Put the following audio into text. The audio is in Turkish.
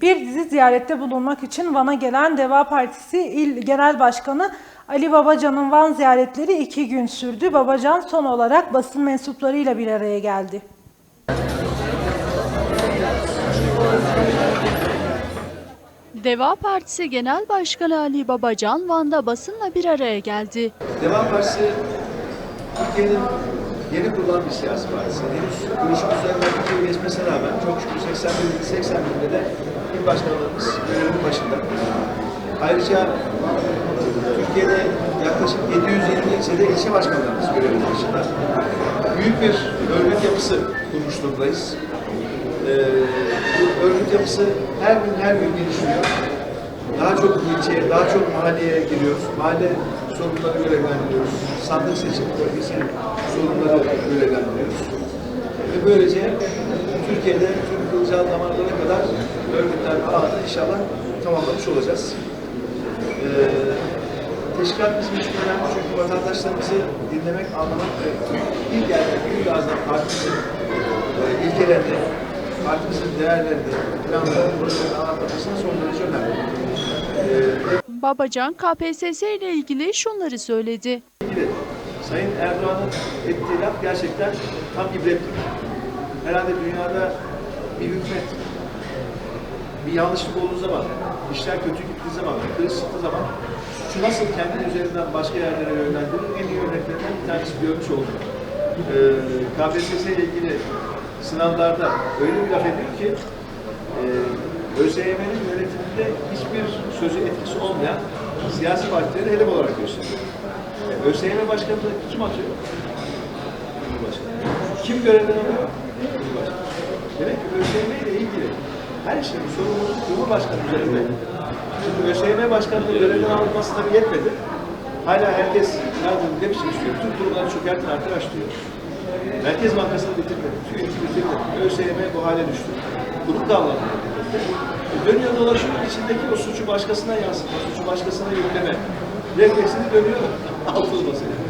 Bir dizi ziyarette bulunmak için Van'a gelen Deva Partisi İl Genel Başkanı Ali Babacan'ın Van ziyaretleri iki gün sürdü. Babacan son olarak basın mensuplarıyla bir araya geldi. Deva Partisi Genel Başkanı Ali Babacan Van'da basınla bir araya geldi. Deva Partisi Türkiye'nin yeni kurulan bir siyasi partisi. Henüz kuruluşun geçmesine rağmen çok şükür 81 80 binde de il başkanlarımız görevinin başında. Ayrıca Türkiye'de yaklaşık 720 ilçede ilçe başkanlarımız görevinin başında. Büyük bir örgüt yapısı kurmuş durumdayız. Ee, bu örgüt yapısı her gün her gün gelişiyor. Daha çok ilçeye, daha çok mahalleye giriyoruz. Mahalle sorunları görevlendiriyoruz. Sandık seçim bölgesi sorunları görevlendiriyoruz. Ve böylece Türkiye'de tüm kılcal damarlara kadar örgütler ağını inşallah tamamlamış olacağız. Ee, teşkilat bizim için önemli çünkü vatandaşlarımızı dinlemek, anlamak ve il yerde, büyük ağızdan partimizin e, ilkelerini, partimizin değerlerini, planlarını, projelerini anlatmasına son derece önemli. Ee, Babacan KPSS ile ilgili şunları söyledi. Sayın Erdoğan'ın ettiği laf gerçekten tam ibretlik. Herhalde dünyada bir hükümet bir yanlışlık olduğu zaman, işler kötü gittiği zaman, kriz çıktığı zaman suçu nasıl kendi üzerinden başka yerlere yönlendirir en iyi örneklerinden bir tanesi görmüş oldum. Ee, KPSS ile ilgili sınavlarda öyle bir laf ediyor ki e, ÖSYM'nin yönetiminde hiçbir sözü etkisi olmayan siyasi partileri hedef olarak gösteriyor. E, ÖSYM başkanını kim atıyor? Cumhurbaşkanı. Kim görevden alıyor? Cumhurbaşkanı. Demek ki ÖSYM ile ilgili her şeyin sorumluluğu Cumhurbaşkanı üzerinde. Şimdi ÖSYM başkanının görevden alınması tabii yetmedi. Hala herkes yardım ne biçim istiyor? Tüm kurumları çökertin arkadaş diyor. Merkez Bankası'nı bitirmedi. TÜİK'i bitirmedi. ÖSYM bu hale düştü. Kurum. E, dönüyor dolaşıyor içindeki o suçu başkasına yansıtma, suçu başkasına yükleme refleksini dönüyor altılmasına.